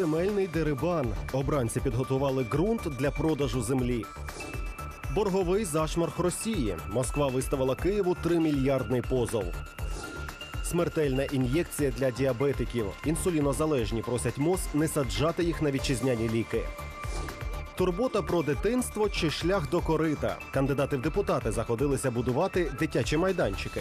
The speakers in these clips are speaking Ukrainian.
Земельний дерибан. Обранці підготували ґрунт для продажу землі. Борговий зашморг Росії. Москва виставила Києву 3 мільярдний позов. Смертельна ін'єкція для діабетиків. Інсулінозалежні просять МОЗ не саджати їх на вітчизняні ліки. Турбота про дитинство чи шлях до корита. Кандидати в депутати заходилися будувати дитячі майданчики.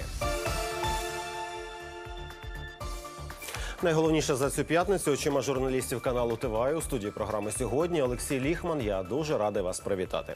Найголовніше за цю п'ятницю очима журналістів каналу ТВА у студії програми сьогодні. Олексій Ліхман. Я дуже радий вас привітати.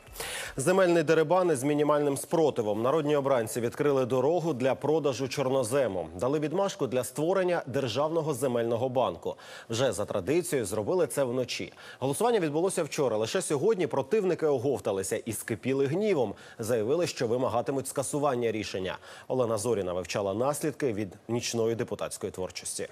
Земельний дерибан із мінімальним спротивом. Народні обранці відкрили дорогу для продажу чорнозему. Дали відмашку для створення державного земельного банку. Вже за традицією зробили це вночі. Голосування відбулося вчора. Лише сьогодні противники оговталися і скипіли гнівом. Заявили, що вимагатимуть скасування рішення. Олена Зоріна вивчала наслідки від нічної депутатської творчості.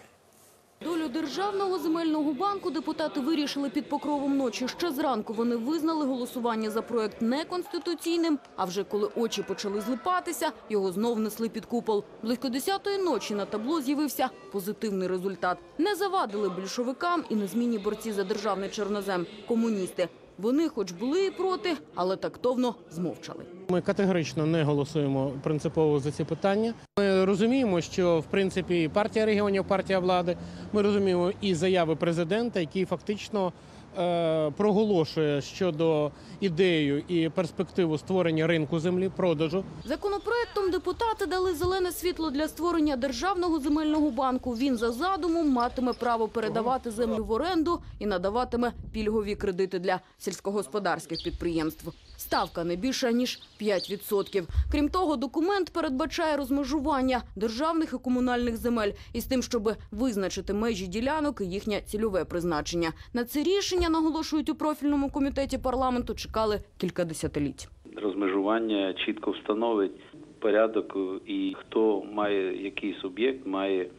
Долю державного земельного банку депутати вирішили під покровом ночі. Ще зранку вони визнали голосування за проект неконституційним. А вже коли очі почали злипатися, його знов несли під купол. Близько десятої ночі на табло з'явився позитивний результат. Не завадили більшовикам і незмінні борці за державний чорнозем – комуністи. Вони, хоч були і проти, але тактовно змовчали. Ми категорично не голосуємо принципово за ці питання. Ми розуміємо, що в принципі партія регіонів, партія влади. Ми розуміємо і заяви президента, які фактично проголошує щодо ідею і перспективу створення ринку землі, продажу. Законопроектом депутати дали зелене світло для створення державного земельного банку. Він за задумом матиме право передавати землю в оренду і надаватиме пільгові кредити для сільськогосподарських підприємств. Ставка не більша ніж 5%. Крім того, документ передбачає розмежування державних і комунальних земель із тим, щоб визначити межі ділянок і їхнє цільове призначення. На це рішення наголошують у профільному комітеті парламенту. Чекали кілька десятиліть. розмежування чітко встановить порядок і хто має який суб'єкт має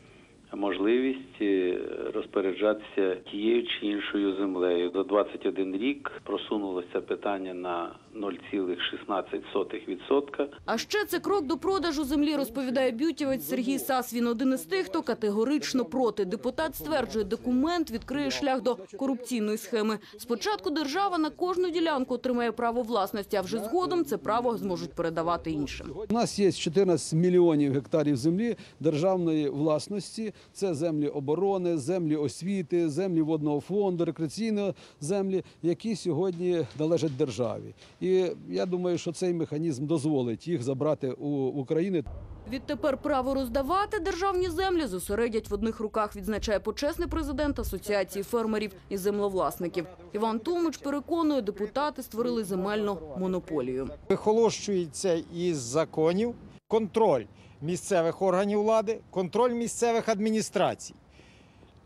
можливість е, розпоряджатися тією чи іншою землею. За 21 рік просунулося питання на 0,16%. А ще це крок до продажу землі, розповідає бютівець Сергій Сас. Він один із тих, хто категорично проти. Депутат стверджує, документ відкриє шлях до корупційної схеми. Спочатку держава на кожну ділянку отримає право власності, а вже згодом це право зможуть передавати іншим. У нас є 14 мільйонів гектарів землі державної власності. Це землі оборони, землі освіти, землі водного фонду, рекреаційної землі, які сьогодні належать державі. І я думаю, що цей механізм дозволить їх забрати у України. Відтепер право роздавати державні землі зосередять в одних руках, відзначає почесний президент Асоціації фермерів і землевласників. Іван Тумич переконує, депутати створили земельну монополію. вихолощується із законів контроль місцевих органів влади, контроль місцевих адміністрацій.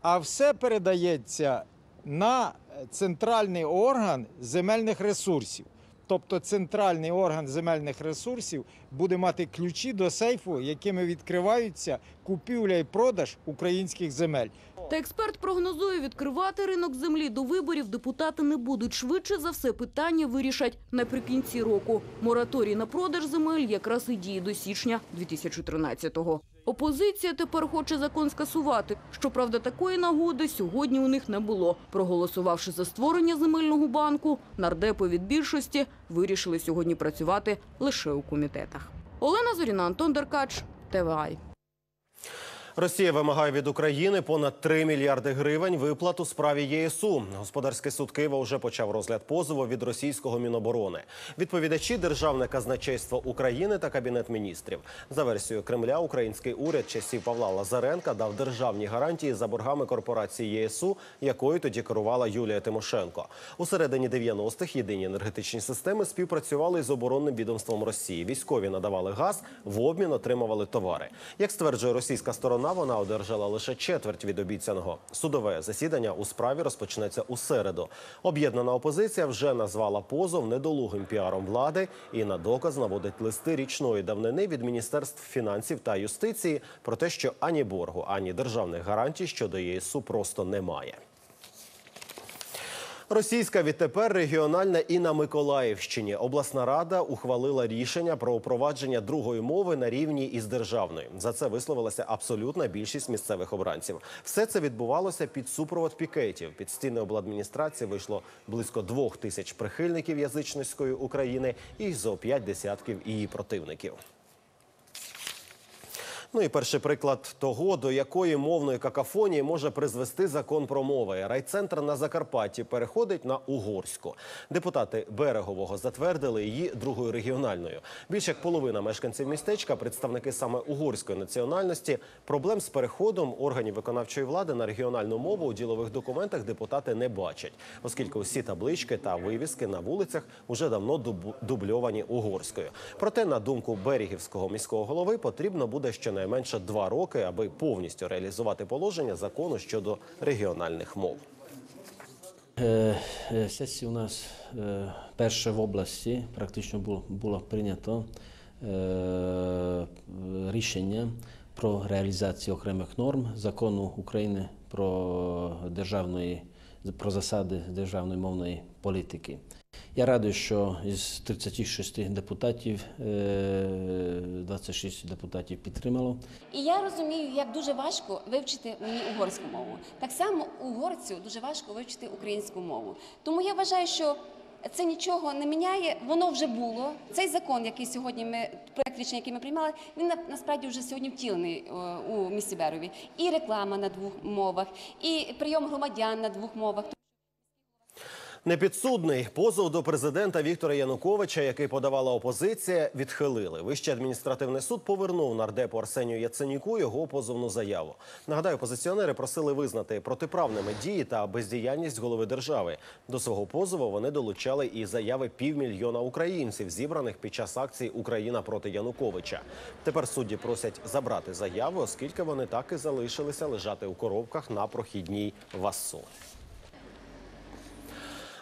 А все передається на центральний орган земельних ресурсів. Тобто центральний орган земельних ресурсів буде мати ключі до сейфу, якими відкриваються купівля і продаж українських земель. Та експерт прогнозує, відкривати ринок землі до виборів депутати не будуть. Швидше за все питання вирішать наприкінці року. Мораторій на продаж земель якраз і діє до січня 2013-го. Опозиція тепер хоче закон скасувати. Щоправда, такої нагоди сьогодні у них не було. Проголосувавши за створення земельного банку, нардепи від більшості вирішили сьогодні працювати лише у комітетах. Олена Зоріна, Антон Деркач, ТВА. Росія вимагає від України понад 3 мільярди гривень виплат у справі ЄСУ. Господарський суд Києва вже почав розгляд позову від російського міноборони. Відповідачі Державне казначейство України та Кабінет міністрів. За версією Кремля, український уряд часів Павла Лазаренка дав державні гарантії за боргами корпорації ЄСУ, якою тоді керувала Юлія Тимошенко. У середині 90-х єдині енергетичні системи співпрацювали з оборонним відомством Росії. Військові надавали газ, в обмін отримували товари. Як стверджує російська сторона, вона одержала лише четверть від обіцяного. Судове засідання у справі розпочнеться у середу. Об'єднана опозиція вже назвала позов недолугим піаром влади і на доказ наводить листи річної давнини від міністерств фінансів та юстиції про те, що ані боргу, ані державних гарантій щодо ЄСУ просто немає. Російська відтепер регіональна і на Миколаївщині. Обласна рада ухвалила рішення про впровадження другої мови на рівні із державною. За це висловилася абсолютна більшість місцевих обранців. Все це відбувалося під супровод пікетів. Під стіни обладміністрації вийшло близько двох тисяч прихильників язичницької України і зо п'ять десятків її противників. Ну і перший приклад того, до якої мовної какафонії може призвести закон про мови. Райцентр на Закарпатті переходить на угорську. Депутати Берегового затвердили її другою регіональною. Більш як половина мешканців містечка, представники саме угорської національності. Проблем з переходом органів виконавчої влади на регіональну мову у ділових документах депутати не бачать, оскільки усі таблички та вивіски на вулицях уже давно дуб- дубльовані угорською. Проте, на думку Берегівського міського голови, потрібно буде щонайменше два роки, аби повністю реалізувати положення закону щодо регіональних мов. Е, е, Сесія у нас е, перша в області практично було, було прийнято рішення про реалізацію окремих норм закону України про державної про засади державної мовної політики. Я радий, що із 36 депутатів е, 26 депутатів підтримало. І я розумію, як дуже важко вивчити мені угорську мову. Так само угорцю дуже важко вивчити українську мову. Тому я вважаю, що це нічого не міняє. Воно вже було. Цей закон, який сьогодні ми проект рішення, який ми приймали, він на- насправді вже сьогодні втілений е, у місті Берові. І реклама на двох мовах, і прийом громадян на двох мовах. Непідсудний позов до президента Віктора Януковича, який подавала опозиція, відхилили. Вищий адміністративний суд повернув нардепу Арсенію Яценюку його позовну заяву. Нагадаю, опозиціонери просили визнати протиправними дії та бездіяльність голови держави. До свого позову вони долучали і заяви півмільйона українців, зібраних під час акції Україна проти Януковича. Тепер судді просять забрати заяви, оскільки вони так і залишилися лежати у коробках на прохідній ВАСУ.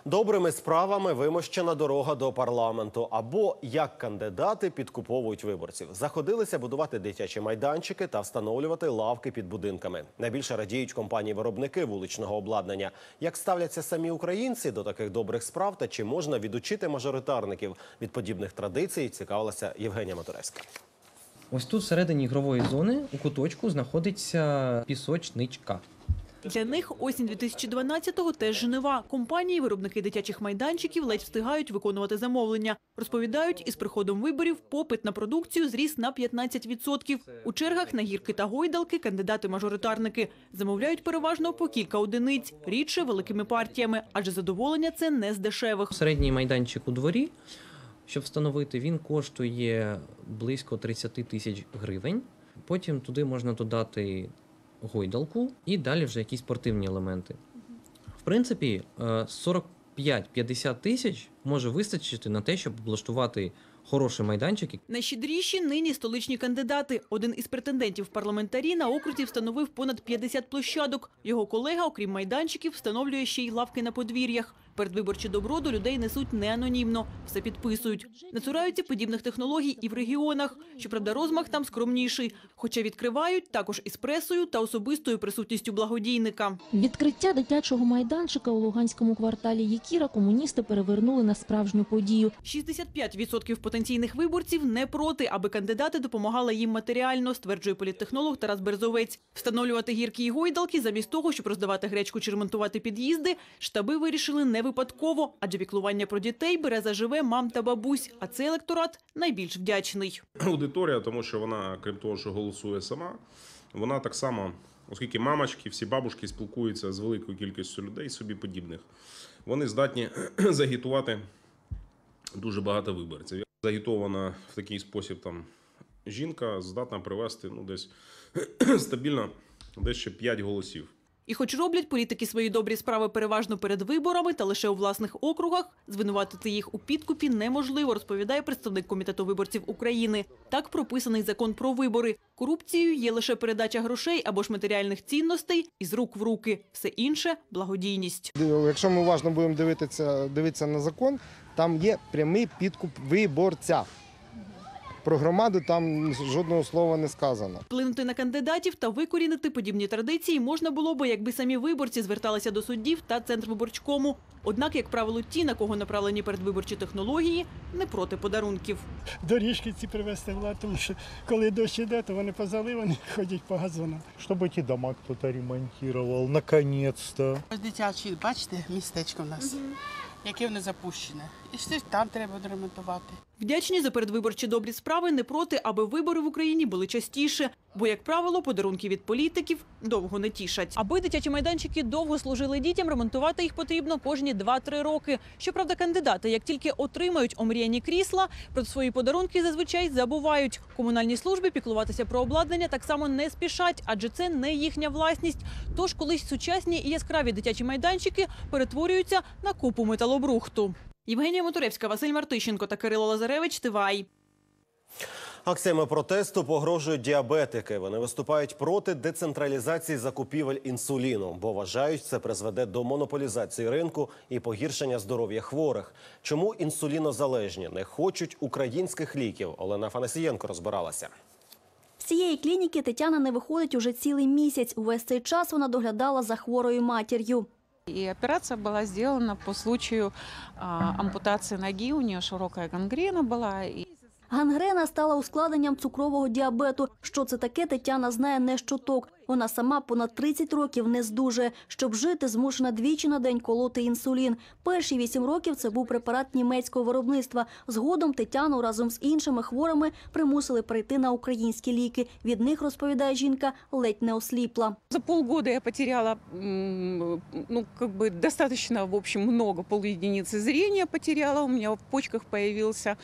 Добрими справами вимощена дорога до парламенту. Або як кандидати підкуповують виборців. Заходилися будувати дитячі майданчики та встановлювати лавки під будинками. Найбільше радіють компанії-виробники вуличного обладнання. Як ставляться самі українці до таких добрих справ та чи можна відучити мажоритарників від подібних традицій? Цікавилася Євгенія Матуревська. Ось тут всередині ігрової зони у куточку знаходиться пісочничка. Для них осінь 2012-го теж жнива. Компанії, виробники дитячих майданчиків ледь встигають виконувати замовлення. Розповідають, із приходом виборів попит на продукцію зріс на 15%. У чергах на гірки та гойдалки кандидати-мажоритарники замовляють переважно по кілька одиниць, рідше великими партіями, адже задоволення це не з дешевих. Середній майданчик у дворі, щоб встановити, він коштує близько 30 тисяч гривень. Потім туди можна додати гойдалку і далі вже якісь спортивні елементи. В принципі, е, 45-50 тисяч може вистачити на те, щоб облаштувати хороший майданчик, Найщедріші нині столичні кандидати. Один із претендентів парламентарі на окрузі встановив понад 50 площадок. Його колега, окрім майданчиків, встановлює ще й лавки на подвір'ях. Передвиборче добро до людей несуть не анонімно, все підписують. Не цураються подібних технологій і в регіонах. Щоправда, розмах там скромніший. Хоча відкривають також із пресою та особистою присутністю благодійника. Відкриття дитячого майданчика у Луганському кварталі Якіра комуністи перевернули на справжню подію. 65% потенційних виборців не проти, аби кандидати допомагали їм матеріально, стверджує політтехнолог Тарас Берзовець. Встановлювати гірки і гойдалки замість того, щоб роздавати гречку чи ремонтувати під'їзди, штаби вирішили не випадково, адже піклування про дітей бере заживе мам та бабусь, а цей електорат найбільш вдячний. аудиторія, тому що вона, крім того, що голосує сама, вона так само, оскільки мамочки, всі бабушки спілкуються з великою кількістю людей собі подібних, вони здатні загітувати дуже багато виборців. Загітована в такий спосіб там жінка здатна привести ну, десь стабільно десь ще 5 голосів. І хоч роблять політики свої добрі справи переважно перед виборами та лише у власних округах, звинуватити їх у підкупі неможливо, розповідає представник Комітету виборців України. Так прописаний закон про вибори. Корупцією є лише передача грошей або ж матеріальних цінностей із рук в руки. Все інше – благодійність. Якщо ми уважно будемо дивитися, дивитися на закон, там є прямий підкуп виборця. Про громаду там жодного слова не сказано. Вплинути на кандидатів та викорінити подібні традиції можна було би, якби самі виборці зверталися до суддів та Центрвиборчкому. Однак, як правило, ті, на кого направлені передвиборчі технології, не проти подарунків. Доріжки ці привезти в лад, тому що коли дощ іде, то вони позаливані, ходять по газонам. Чтобы эти дома кто-то ремонтировал, наконец-то. Дитячі, бачите, містечко в нас, яке воно запущене. І щось там треба ремонтувати. Вдячні за передвиборчі добрі справи не проти, аби вибори в Україні були частіше, бо, як правило, подарунки від політиків довго не тішать. Аби дитячі майданчики довго служили дітям, ремонтувати їх потрібно кожні 2-3 роки. Щоправда, кандидати, як тільки отримають омріяні крісла, про свої подарунки зазвичай забувають. Комунальні служби піклуватися про обладнання так само не спішать, адже це не їхня власність. Тож колись сучасні і яскраві дитячі майданчики перетворюються на купу металобрухту. Євгенія Моторевська, Василь Мартищенко та Кирило Лазаревич. Тивай. Акціями протесту погрожують діабетики. Вони виступають проти децентралізації закупівель інсуліну, бо вважають, це призведе до монополізації ринку і погіршення здоров'я хворих. Чому інсулінозалежні не хочуть українських ліків? Олена Фанасієнко розбиралася. З цієї клініки Тетяна не виходить уже цілий місяць. Увесь цей час вона доглядала за хворою матір'ю. И операция была сделана по случаю а, ампутации ноги. У нее широкая гангрена была. И Гангрена стала ускладненням цукрового діабету. Що це таке, Тетяна знає не щоток. Вона сама понад 30 років не здужує. Щоб жити, змушена двічі на день колоти інсулін. Перші вісім років це був препарат німецького виробництва. Згодом Тетяну разом з іншими хворими примусили перейти на українські ліки. Від них, розповідає жінка, ледь не осліпла. за полгода я потеряла, ну, как бы достаточно, в общем, много, пол единицы зрения потеряла. У меня в почках появился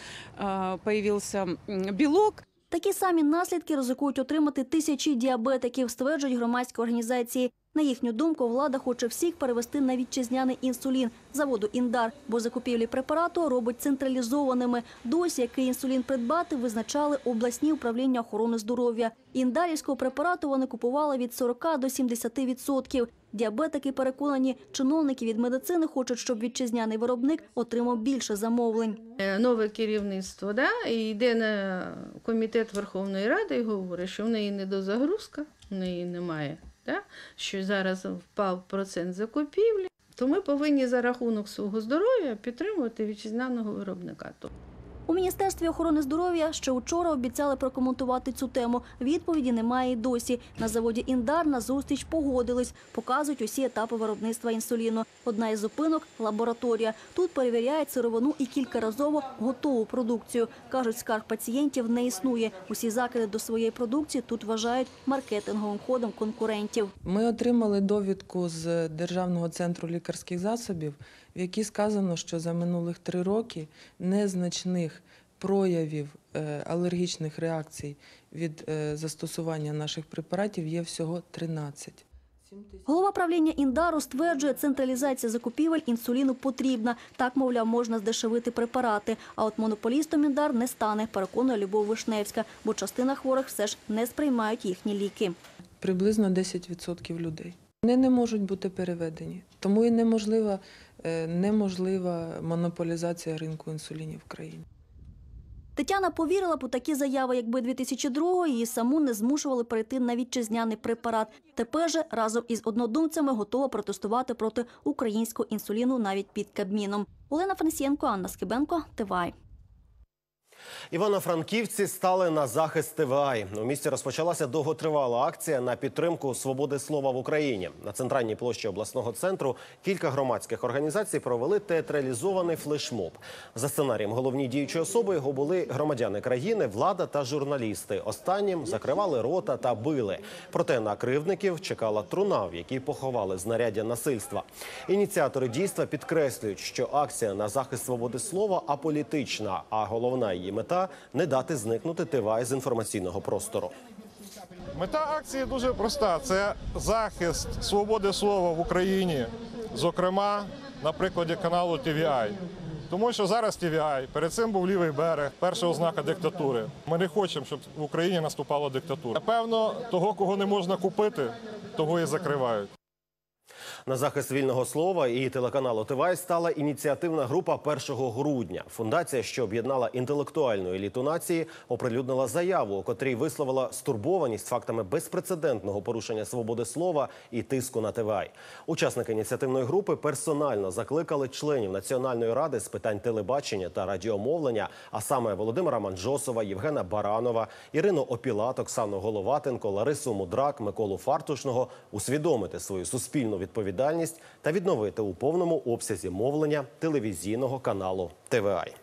м, белок. Такі самі наслідки ризикують отримати тисячі діабетиків, стверджують громадські організації. На їхню думку, влада хоче всіх перевести на вітчизняний інсулін заводу Індар, бо закупівлі препарату робить централізованими. Досі який інсулін придбати визначали обласні управління охорони здоров'я. Індарівського препарату вони купували від 40 до 70 відсотків. Діабетики переконані, чиновники від медицини хочуть, щоб вітчизняний виробник отримав більше замовлень. Е, нове керівництво да, і йде на комітет Верховної Ради і говорить, що в неї недозагрузка, в неї немає, да, що зараз впав процент закупівлі, то ми повинні за рахунок свого здоров'я підтримувати вітчизняного виробника. У міністерстві охорони здоров'я ще учора обіцяли прокоментувати цю тему. Відповіді немає й досі. На заводі Індар на зустріч погодились, показують усі етапи виробництва інсуліну. Одна із зупинок лабораторія. Тут перевіряють сировину і кількаразово готову продукцію. кажуть, скарг пацієнтів не існує. Усі закиди до своєї продукції тут вважають маркетинговим ходом конкурентів. Ми отримали довідку з Державного центру лікарських засобів, в якій сказано, що за минулих три роки незначних проявів е, алергічних реакцій від е, застосування наших препаратів є всього 13. Голова правління Індару стверджує, централізація закупівель інсуліну потрібна. Так, мовляв, можна здешевити препарати. А от монополістом Індар не стане, переконує Любов Вишневська, бо частина хворих все ж не сприймають їхні ліки. Приблизно 10% людей. Вони не можуть бути переведені, тому і неможлива, неможлива монополізація ринку інсулінів в країні. Тетяна повірила б у такі заяви, якби 2002-го її саму не змушували перейти на вітчизняний препарат. Тепер же разом із однодумцями готова протестувати проти українського інсуліну навіть під Кабміном. Олена Фанасієнко, Анна Скибенко, Тивай. Івано-Франківці стали на захист ТВА. У місті розпочалася довготривала акція на підтримку свободи слова в Україні. На центральній площі обласного центру кілька громадських організацій провели театралізований флешмоб. За сценарієм головні діючі особи його були громадяни країни, влада та журналісти. Останнім закривали рота та били. Проте на кривдників чекала труна, в якій поховали знаряддя насильства. Ініціатори дійства підкреслюють, що акція на захист свободи слова аполітична, а головна її мета не дати зникнути ТВА з інформаційного простору. Мета акції дуже проста: це захист свободи слова в Україні, зокрема на прикладі каналу TVI. Тому що зараз TVI, перед цим був лівий берег, перша ознака диктатури. Ми не хочемо, щоб в Україні наступала диктатура. Напевно, того, кого не можна купити, того і закривають. На захист вільного слова і телеканалу ТВАЙ стала ініціативна група 1 грудня. Фундація, що об'єднала інтелектуальну еліту нації, оприлюднила заяву, у котрій висловила стурбованість фактами безпрецедентного порушення свободи слова і тиску на ТВАЙ. Учасники ініціативної групи персонально закликали членів Національної ради з питань телебачення та радіомовлення, а саме Володимира Манджосова, Євгена Баранова, Ірину Опілат, Оксану Головатенко, Ларису Мудрак, Миколу Фартушного усвідомити свою суспільну відповідальність та відновити у повному обсязі мовлення телевізійного каналу ТВАЙ.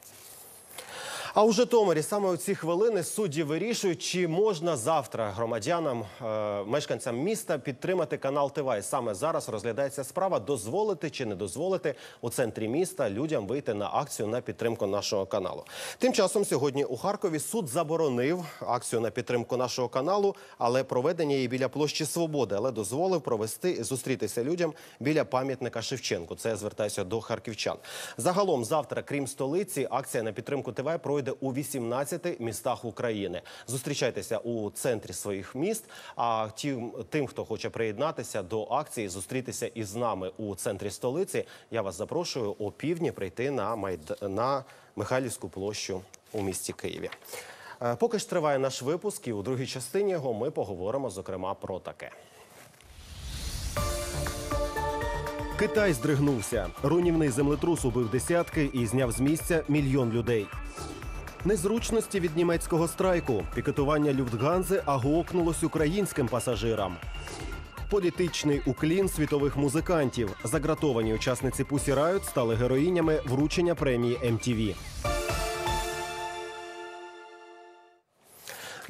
А у Житомирі саме у ці хвилини судді вирішують, чи можна завтра громадянам, е, мешканцям міста підтримати канал ТВАЙ. Саме зараз розглядається справа дозволити чи не дозволити у центрі міста людям вийти на акцію на підтримку нашого каналу. Тим часом сьогодні у Харкові суд заборонив акцію на підтримку нашого каналу, але проведення її біля площі Свободи, але дозволив провести зустрітися людям біля пам'ятника Шевченку. Це я звертаюся до харківчан. Загалом завтра, крім столиці, акція на підтримку ТВАЙ пройде у 18 містах України. Зустрічайтеся у центрі своїх міст. А тим, тим, хто хоче приєднатися до акції, зустрітися із нами у центрі столиці. Я вас запрошую о півдні прийти на майд... на Михайлівську площу у місті Києві. Е, Поки ж триває наш випуск, і у другій частині його ми поговоримо зокрема про таке. Китай здригнувся. Руйнівний землетрус убив десятки і зняв з місця мільйон людей. Незручності від німецького страйку. Пікетування Люфтганзи агоокнулось українським пасажирам. Політичний уклін світових музикантів. Загратовані учасниці Пусі Райот стали героїнями вручення премії MTV.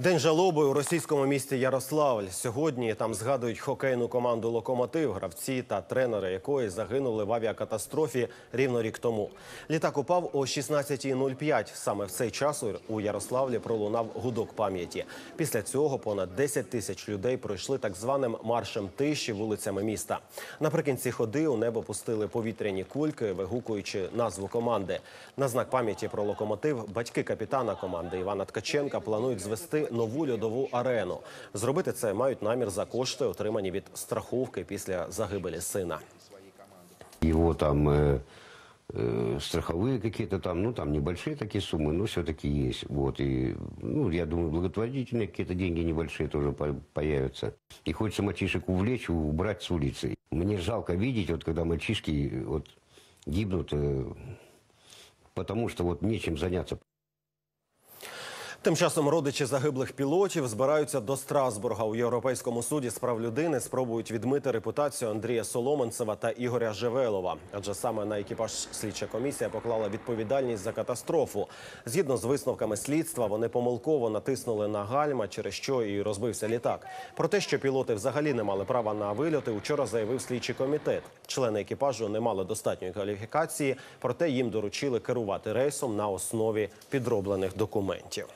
День жалоби у російському місті Ярославль. Сьогодні там згадують хокейну команду Локомотив, гравці та тренери якої загинули в авіакатастрофі рівно рік тому. Літак упав о 16.05. Саме в цей час у Ярославлі пролунав гудок пам'яті. Після цього понад 10 тисяч людей пройшли так званим маршем тиші вулицями міста. Наприкінці ходи у небо пустили повітряні кульки, вигукуючи назву команди. На знак пам'яті про локомотив батьки капітана команди Івана Ткаченка планують звести нову льодову арену. Зробити це мають намір за кошти, отримані від страховки після загибелі сина. Его там э, э, страховые какие-то там, ну там небольшие такие суммы, но все-таки есть. Вот и, ну я думаю, благотворительные какие-то деньги небольшие тоже по- появятся. И хочется мальчишек увлечь, убрать с улицы. Мне жалко видеть, вот когда мальчишки э, вот гибнут, э, потому что вот нечем заняться. Тим часом родичі загиблих пілотів збираються до Страсбурга у Європейському суді з прав людини. Спробують відмити репутацію Андрія Соломенцева та Ігоря Живелова. Адже саме на екіпаж слідча комісія поклала відповідальність за катастрофу. Згідно з висновками слідства, вони помилково натиснули на гальма, через що і розбився літак. Про те, що пілоти взагалі не мали права на вильоти, учора заявив слідчий комітет. Члени екіпажу не мали достатньої кваліфікації, проте їм доручили керувати рейсом на основі підроблених документів.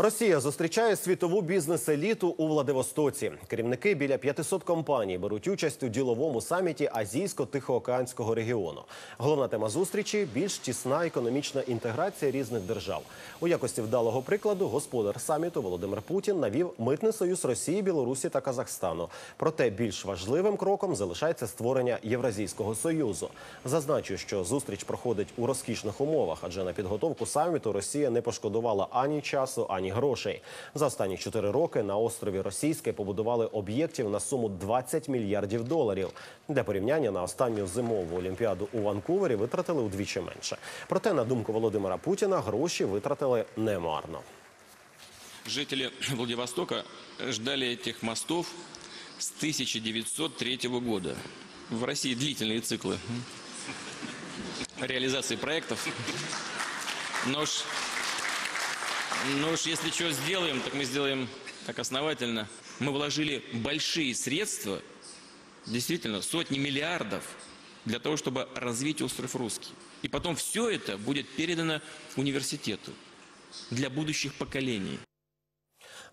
Росія зустрічає світову бізнес-еліту у Владивостоці. Керівники біля 500 компаній беруть участь у діловому саміті Азійсько-Тихоокеанського регіону. Головна тема зустрічі більш тісна економічна інтеграція різних держав. У якості вдалого прикладу господар саміту Володимир Путін навів митний союз Росії, Білорусі та Казахстану. Проте більш важливим кроком залишається створення Євразійського союзу. Зазначу, що зустріч проходить у розкішних умовах, адже на підготовку саміту Росія не пошкодувала ані часу, ані грошей. За останні чотири роки на острові Російське побудували об'єктів на суму 20 мільярдів доларів. Для порівняння на останню зимову олімпіаду у Ванкувері витратили удвічі менше. Проте, на думку Володимира Путіна, гроші витратили немарно. Жители Владивостока ждали этих мостов с 1903 года. В России длительные циклы реализации проектов. Но но уж если что сделаем, так мы сделаем так основательно. Мы вложили большие средства, действительно, сотни миллиардов, для того, чтобы развить остров Русский. И потом все это будет передано университету для будущих поколений.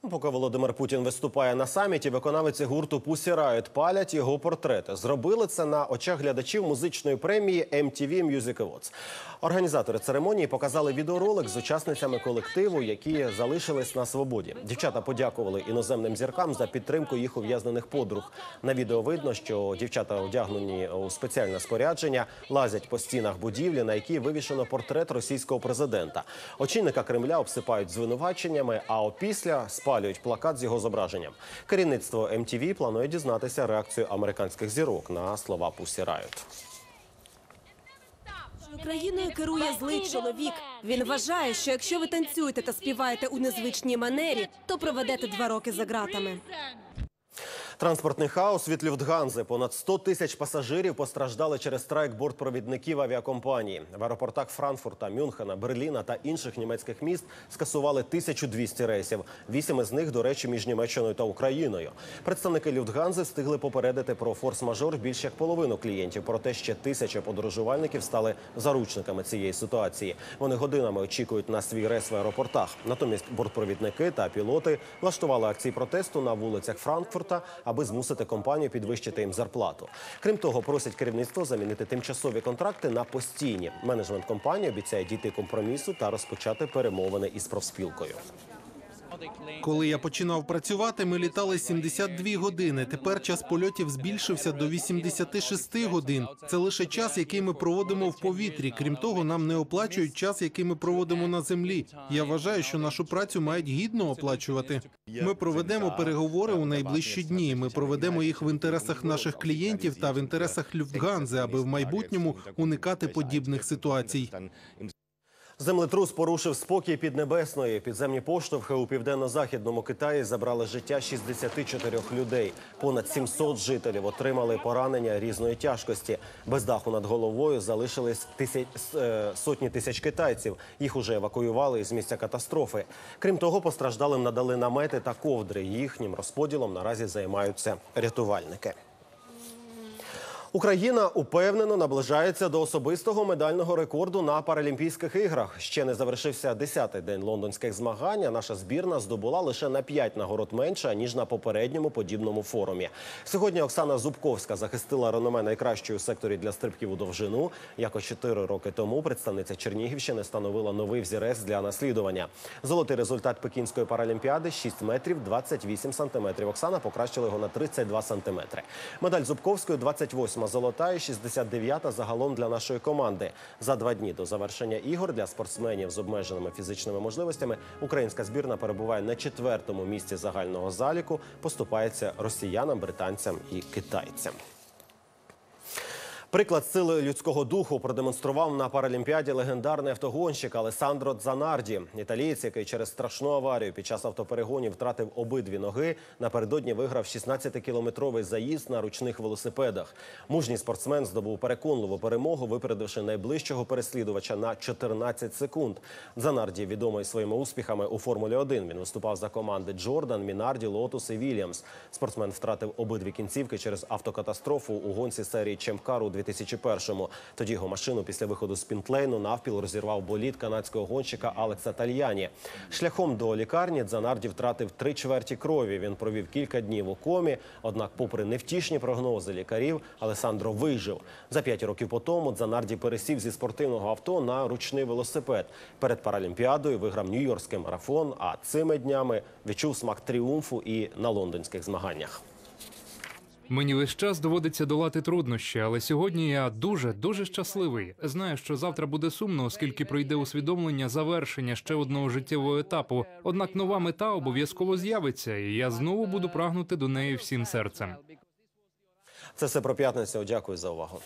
Поки Володимир Путін виступає на саміті, виконавиці гурту Pussy Riot палять його портрети. Зробили це на очах глядачів музичної премії MTV Music Awards. Організатори церемонії показали відеоролик з учасницями колективу, які залишились на свободі. Дівчата подякували іноземним зіркам за підтримку їх ув'язнених подруг. На відео видно, що дівчата одягнені у спеціальне спорядження, лазять по стінах будівлі, на якій вивішено портрет російського президента. Очільника Кремля обсипають звинуваченнями, а опісля спалюють плакат з його зображенням. Керівництво МТВ планує дізнатися реакцію американських зірок на слова Пусі Райот. Україною керує злий чоловік. Він вважає, що якщо ви танцюєте та співаєте у незвичній манері, то проведете два роки за ґратами. Транспортний хаос від Люфтганзи. Понад 100 тисяч пасажирів постраждали через страйк бортпровідників авіакомпанії. В аеропортах Франкфурта, Мюнхена, Берліна та інших німецьких міст скасували 1200 рейсів. Вісім із них, до речі, між Німеччиною та Україною. Представники Люфтганзи встигли попередити про форс-мажор більш як половину клієнтів. Проте ще тисяча подорожувальників стали заручниками цієї ситуації. Вони годинами очікують на свій рейс в аеропортах. Натомість бортпровідники та пілоти влаштували акції протесту на вулицях Франкфурта, аби змусити компанію підвищити їм зарплату. Крім того, просять керівництво замінити тимчасові контракти на постійні. Менеджмент компанії обіцяє дійти компромісу та розпочати перемовини із профспілкою. Коли я починав працювати, ми літали 72 години. Тепер час польотів збільшився до 86 годин. Це лише час, який ми проводимо в повітрі. Крім того, нам не оплачують час, який ми проводимо на землі. Я вважаю, що нашу працю мають гідно оплачувати. Ми проведемо переговори у найближчі дні. Ми проведемо їх в інтересах наших клієнтів та в інтересах Люфтганзи, аби в майбутньому уникати подібних ситуацій. Землетрус порушив спокій Піднебесної. Підземні поштовхи у південно-західному Китаї забрали життя 64 людей. Понад 700 жителів отримали поранення різної тяжкості. Без даху над головою залишились тисяч, е, сотні тисяч китайців. Їх уже евакуювали із місця катастрофи. Крім того, постраждалим надали намети та ковдри. Їхнім розподілом наразі займаються рятувальники. Україна упевнено наближається до особистого медального рекорду на Паралімпійських іграх. Ще не завершився 10-й день лондонських змагань. Наша збірна здобула лише на 5 нагород менше ніж на попередньому подібному форумі. Сьогодні Оксана Зубковська захистила реноме найкращої у секторі для стрибків у довжину. Як 4 роки тому представниця Чернігівщини становила новий взірець для наслідування. Золотий результат Пекінської паралімпіади 6 метрів 28 сантиметрів. Оксана покращила його на 32 сантиметри. Медаль Зубковської 28 золота і 69-та загалом для нашої команди. За два дні до завершення ігор для спортсменів з обмеженими фізичними можливостями українська збірна перебуває на четвертому місці загального заліку, поступається росіянам, британцям і китайцям. Приклад сили людського духу продемонстрував на паралімпіаді легендарний автогонщик Алесандро Дзанарді. Італієць, який через страшну аварію під час автоперегонів втратив обидві ноги, напередодні виграв 16-кілометровий заїзд на ручних велосипедах. Мужній спортсмен здобув переконливу перемогу, випередивши найближчого переслідувача на 14 секунд. Дзанарді відомий своїми успіхами у Формулі 1. Він виступав за команди Джордан, Мінарді, Лотус і Вільямс. Спортсмен втратив обидві кінцівки через автокатастрофу у гонці серії Чемкар у 2001-му. Тоді його машину після виходу з пінтлейну навпіл розірвав болід канадського гонщика Алекса Тальяні. Шляхом до лікарні Дзанарді втратив три чверті крові. Він провів кілька днів у комі. Однак, попри невтішні прогнози лікарів, Алесандро вижив. За п'ять років по тому Дзанарді пересів зі спортивного авто на ручний велосипед. Перед паралімпіадою виграв нью-йоркський марафон. А цими днями відчув смак тріумфу і на лондонських змаганнях. Мені весь час доводиться долати труднощі, але сьогодні я дуже дуже щасливий. Знаю, що завтра буде сумно, оскільки пройде усвідомлення завершення ще одного життєвого етапу. Однак нова мета обов'язково з'явиться, і я знову буду прагнути до неї всім серцем. Це все про п'ятницю. Дякую за увагу.